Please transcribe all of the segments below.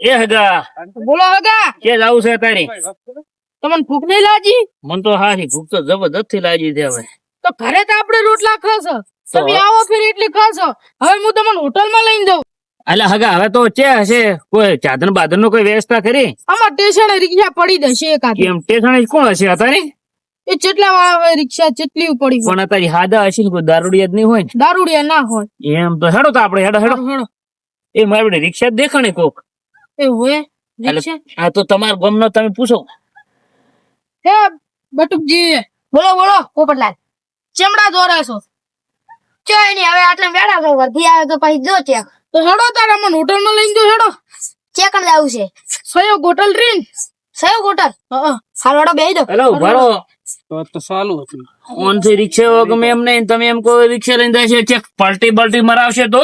એ હગા. બોલો હગા. કે જાવું છે તારી? તમને ભૂખ નહીં લાગી? મન તો હારી ભૂખ તો જબરદસ્તથી લાગી છે હવે. તો ઘરે તો આપણે રોટલા ખાશો. તમે આવો ફેર એટલી ખાશો. હવે હું તમને હોટલમાં લઈને જાઉં. અલા હગા હવે તો ચે હશે. કોઈ ચાદર બાદર નો કોઈ વ્યવસ્થા કરી આમાં સ્ટેશને રિક્ષા પડી દેશે એકાદ કેમ? સ્ટેશન કોણ હશે અતારી? એ વાળા રિક્ષા ચેટલી પડી પણ અત્યારે હાદા હશે ને કોઈ દારૂડિયા જ નહીં હોય દારૂડિયા ના હોય. એમ તો હેડો તો આપણે હેડો. હેડો હેડો. એ મારે રિક્ષા દેખાણે કોક. એ હોય એટલે- રિક્ષા? આ તો તમાર ગમનો તમે પૂછો. હે બટુકજી. બોલો બોલો. પોપટલાલ ચમડા દોરા છો? ચોય નહીં હવે આટલે બેઠા છો વર્ધી આવે તો પછી જો ચેક. તો હેડો તારા મને હોટલમાં લઈને જો હેડો. ચેક જ આવું છે. સહયોગ હોટલ રીન. સયો હોટલ હા હાલ વાળો બેહી દો હેલો ભરો તો ચાલુ ઓનથી રિક્ષા વગમે ગમે એમ નહીં તમે એમ કહો રિક્ષા લઈને જાય છે ચેક પલટી બલટી મરાવશે તો?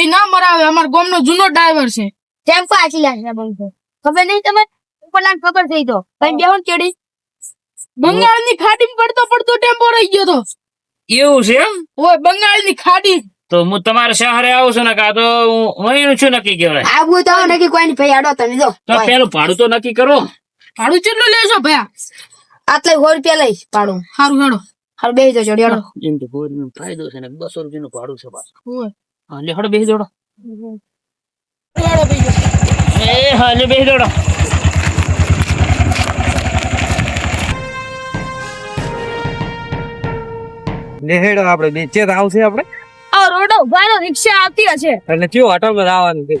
એ ના મરાવે અમાર ગામનો જૂનો ડ્રાઈવર છે. ટેમ્પો આચી લાગે બંગો ખબર નહીં તમે ઉપરલાન ખબર થઈ તો. કઈ બેહોન ને ચડી. બંગાળની ખાડીમાં પડતો પડતો ટેમ્પો રહી ગયો તો. એવું છે એમ? ઓય બંગાળની ખાડી. તો હું તમારા શહેરે આવું છું ને કા તો હું અહીં છું નક્કી કહેવાય. આવું તો નક્કી કોઈ નહીં ભાઈ આડો તમે જો. તો પેલું ભાડું તો નક્કી કરો. ભાડું કેટલું લેશો ભયા? આટલે સો રૂપિયા લઈશ ભાડું. સારું હેડો. હાલ બેહી દો ચડી આડો જેમ તો ફાયદો છે ને બસો રૂપિયાનું ભાડું છે પાછું. ઓય હા લે હડો બેસી દોડો. એ હા લે બેસી દોડો. નેહેડો આપણે બે ચેત આવશે આપણે? આ રોડો ઉભાનો રિક્ષા આવતી હશે. એટલે કયો હોટલમાં આવવાનું છે?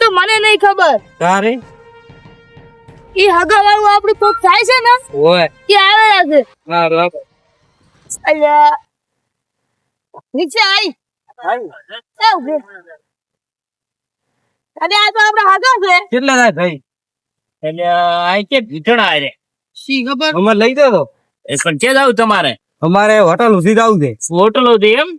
તો મને નહીં ખબર. તારે? ઈ હગા વાળું આપણું કોક થાય છે ને? ઓય એ આવે છે. હા હાલો. અલ્યા. રિક્ષા આવી એ ઊભી. અને આ તો આપણા હગા છે. કેટલા થાય ભાઈ? એટલે આ કે ઘીટણા રે શી ખબર? અમારે લઈ દો તો. એ પણ કે જાવ તમારે? અમારે હોટલ ઉધી જ આવું છે હોટલો હતી એમ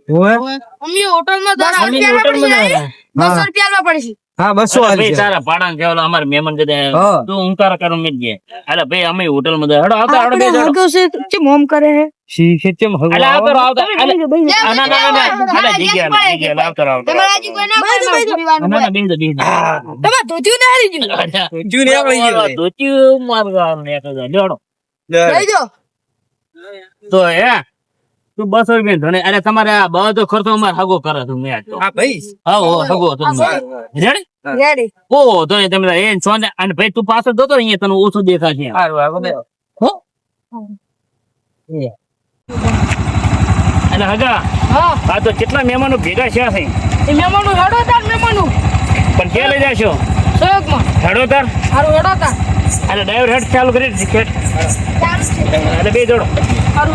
અમે હોટલમાં દસ અમે રૂપિયા હોટલમાં પડી જવાના. બસો હા રૂપિયા પડશે. હા બસો ભાઈ તારા પાડા કેવલા અમારે મહેમાન તું કરો મેં જે અરે ભાઈ અમે હોટલમાં હડો આવતા હડો બે જણો હગો છે કેમ હોમ કરે હે શી છે ચમ હવે અલે આવતો આવતો. અલે ના ના ના ના જીગ્યા જીગ્યા આવતો આવતો તમારા હજી કોઈ ના બાજુ, પાડે બાજુ. પીવાનું ના ના બેસી જાઓ, તમે ધોત્યું ને હારી ગયું. અરે, ને આપણે ગયું છે. ધોતિયું મારું ને એક જ. લ્યો લઈ દો તો હે તું બસો રૂપિયા અરે તમારે આ બધો ખર્ચો અમારે હગો કરે તું મેં હા ભાઈ. હા હો હગો તું રેડી? રેડી ઓ તો તમે એ સોને અને ભાઈ તું પાછળ જતો ને અહીંયા તને ઓછું દેખાશે બે હો? અને હગા હા. આ તો કેટલા મહેમાનો ભેગા છે છે. એ મહેમાનો હેડો મહેમાનો. પણ કે લઈ જાશો? સહયોગમાં. હેડો તાર. સારું હેડો અને ડ્રાઈવર હેડ ચાલુ કરી ટિકિટ અને બે જોડો. સારું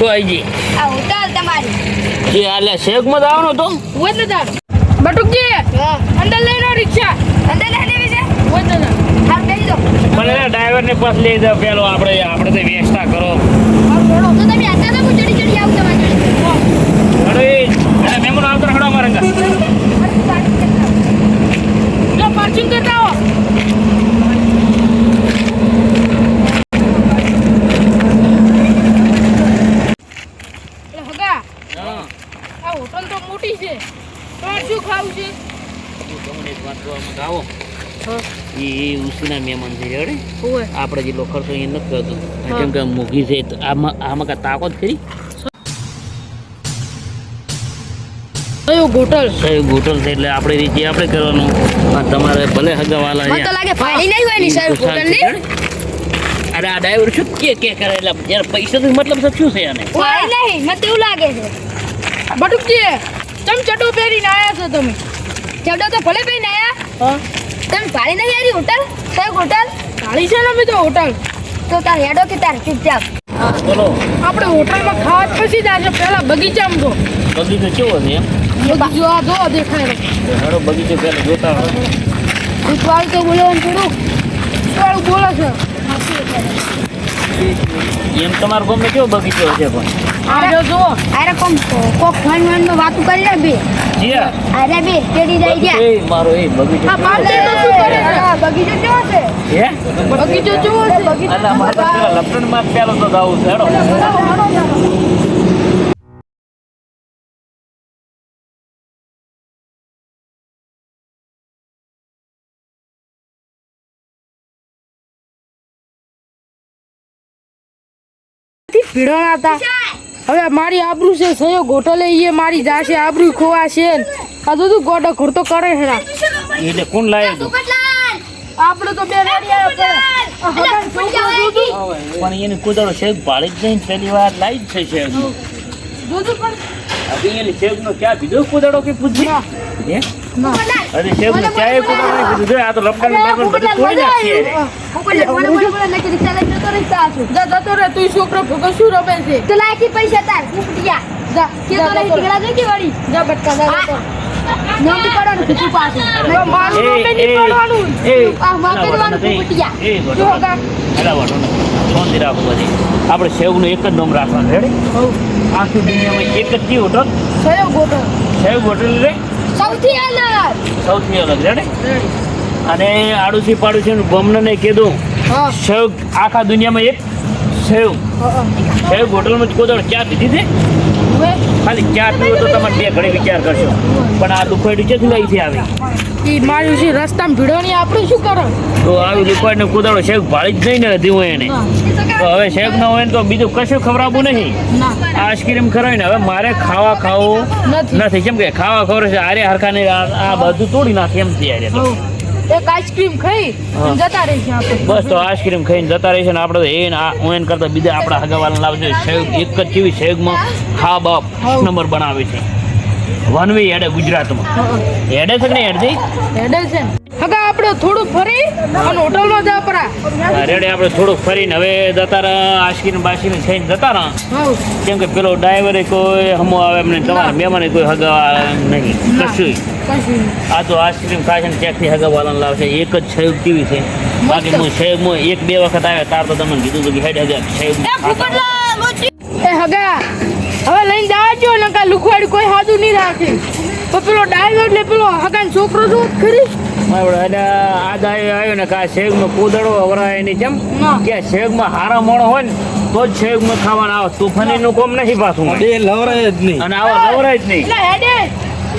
શું આઈ જી આ હોટલ તમારી. એ આલે શેકમાં જ આવવાનો તો હોય ને તાર. બટુકજી અંદર લઈ લો રિક્ષા. અંદર લઈ લેવી છે? હોય ને હાલ બેહી દો પણ એના ડ્રાઈવર ને પાસ લઈ જાવ પેલો આપણે આપણે તો વ્યવસ્થા કરો. તો તમે આતા તો હું ચડી ચડી આવું તમારી જોડે. અરે મેમો આવતો હેડો અમારા ઘર. જો પાર્કિંગ કરતા આવો એ હગા હા આ હોટલ તો મોટી છે તમારે શું ખાવું છે? તમને એક વાત કહેવા માંગુ. એ ઉસીના મહેમાન છે રેડે? હોય આપણે જેટલો ખર્ચો એ નથી કરતો. જેમ કે મૂકી છે આમાં આમાં કાંઈ તાકાત ખરી? કયો હોટલ કઈ હોટલ છે એટલે આપણે રીતે આપણે કરવાનું તમારે ભલે હગાવાલા મને તો લાગે ફાડી નહીં હોયની સર હોટલની. અરે આ ડ્રાઈવર શું કે કે કરે એટલે યાર પૈસા તો મતલબ તો શું છે આને? ફાડી નહીં મને એવું લાગે છે. બટુકજી ચમ ચડો પહેરીને આયા છો તમે? ચડો તો ભલે ભાઈ નયા હા. તમે ફાડી નહીં આવી હોટલ? Sir hotel? ગાડી છે ને અમે તો હોટલ. તો તાર હેડો કે તાર ચૂપચાપ બોલો. આપણે હોટલમાં ખાવા પછી જાજો પહેલા પેલા બગીચામાં જો. બગીચો કેવો છે એમ? બગીચો આ જો દેખાય. હેડો બગીચો પહેલા જોતા હોય. ભૂતવાળું તો બોલવાનું થોડું. ભૂતવાળું બોલો છે. એમ તમારો ગમે કેવો બગીચો છે પણ. આ જો. જુઓ અરે કોમ કોક ફોન ફોનમાં વાતું કરી લે બે. જ્યાં અરે બે કેડી જાય ગયા એ મારો એ બગીચો હા કેવો તો શું કરે છે? બગીચો કેવો છે? હે? બગીચો જુઓ છે? અલા મારા તો પેલા જ પેલો તો ગાવું છે હેડો. થી હતા. હવે મારી આબરૂ છે સયો ગોટલે ઈએ મારી જાશે આબરૂ ખોવા છે. આ તો તું ગોટો ઘૂરતો કરે છે. એટલે કોણ લાવ્યો તો? આપણે તો બે પણ એને કુદાડો છે ભાળી જ નહીં પહેલી વાર લાઈ જ છે જોતું પણ હવે એને શેક નો ક્યાં બીજો કુદાડો કે પૂછજી હે? અરે કેમ નો? ક્યાંય કુદાડો નહીં કીધું જો આ તો લપટણ લપટણ બધું તોડી નાખીએ. રે. બોલે બોલે બોલે બોલે નકી રિક્ષા લઈને જતો રહેતા છું જા જતો રે તું છોકરો ભગો શું રમે છે? તો લાયકી પૈસા તાર ઉપડિયા જા કે તો લઈ. ટીકડા જોઈ વળી? જા બટકા જા જતો. નોંધી પાડવાનું ખીચું પાછું. મારું એ, નામે નહીં પાડવાનું. એ, આ માથે કરવાનું. ફૂફૂટિયા. એ જો ગા એલા વાટો ને ફોન દી રાખો બધી આપણે સેવનું એક જ નામ રાખવાનું. રેડી. આખી દુનિયામાં એક જ કી hotel? Sev hotel sev hotel રે સૌથી અલગ. સૌથી અલગ રેડી અને આડુસી ગમને ને કીધું હા. આખા દુનિયામાં એક સેવ સેવ હોટલમાં કોઈ ચા પીધી છે ખાલી ચા પીવો તો તમે બે ઘડી વિચાર કરશો. પણ આ દુખાડી લઈ લઈથી આવી. એ માર્યું છે રસ્તામાં ભીડોની આપણે શું કરો? તો આવી દુખાડીને કોદાળો શેક ભાળી જ નહીં ને હોય એને. તો હવે શેક ના હોય ને તો બીજું કશું ખવડાવવું નહીં. આઈસ્ક્રીમ આઈસ્ક્રીમ ખરાવીને હવે મારે ખાવા ખાવું નથી. કેમ કે ખાવા ખબર છે આરે હરખા ને આ બધું તોડી નાખે એમ ત્યારે. એક આઈસ્ક્રીમ ખાઈ જતા રહીશું આપણે. બસ તો આઈસ્ક્રીમ ખાઈને જતા રહીશું ને આપણે એને હું એને કરતા બીજા આપણા હગાવાલા લાવજો. સેવ એક જ જેવી સેવમાં ખા બાપ નંબર બનાવે છે. વનવી હેડે ગુજરાતમાં. હેડે છે કે નહીં હેડથી હેડલ છે હગા આપણે થોડું ફરી અને હોટલમાં જા પરા. રેડે આપણે થોડુંક ફરીને હવે જતા રહ્યા આઈસ્ક્રીમ બાસ્ક્રીમ ખાઈને જતા હઉ. કેમ કે પેલો ડ્રાઈવરે કોઈ હમો આવે એમને તમારા મહેમાને કોઈ હગા નહીં. કશું. આ તો આઈસ્ક્રીમ છે ને ત્યાંથી હગાવાલાને લાવશે એક જ સેવ કેવી છે. બાકી હું સેવમાં એક બે વખત આવ્યા તાર તો તમને કીધું હતું કે હેડ હગા સેવ એ હગા હવે લઈને જાજો નકા લુખવાડી કોઈ હાજુ નહીં રાખે. તો પેલો ડ્રાઈવર ને પેલો હગાન છોકરો ખરી આજ આવ્યો ને કે આ સેવમાં કૂદડો વરાય નહીં કેમ કે શેગમાં હારા મોણો હોય ને તો જ ખાવાના આવે. તુફાનીનું કોમ નથી પાછું એ લવરાય જ નહીં. અને આવા લવરાય જ નહીં.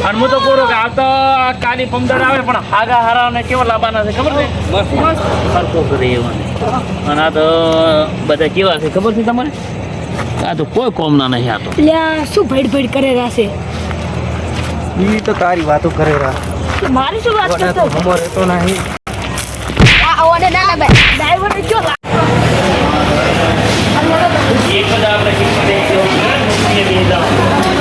અને હું તો કે આ તો આ કાલી પમદાર આવે પણ હાગા હારા ને કેવા લાવવાના છે ખબર છે. સરખો કરી અને આ તો બધા કેવા છે ખબર છે તમારે આ તો કોઈ કોમના નહીં આ તો. શું ભેડ ભેડ કરે રાશે ઈ તો તારી વાતો કરે રા મારી શું વાત કરતો? તો હમો રહેતો નહીં. આ ઓને ના ના ભાઈ ડ્રાઈવર ને કયો એક બધા આપણે કિંમત એક એવો છે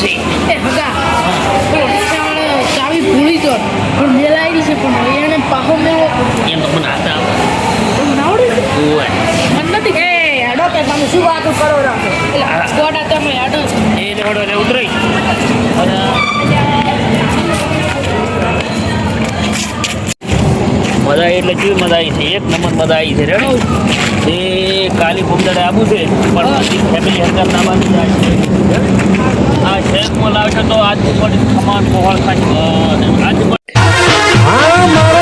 Gracias. મજા એટલે કેવી મજા આવી છે? એક નંબર મજા આવી છે. રેડો? એ કાલી ભૂમદાડે આવું છે પણ ફેમિલી હરકત ના બાંધી જાય છે. આ શેખમાં લાવશે તો આજ પણ ખમાન પહોળ ખાય આજ મારો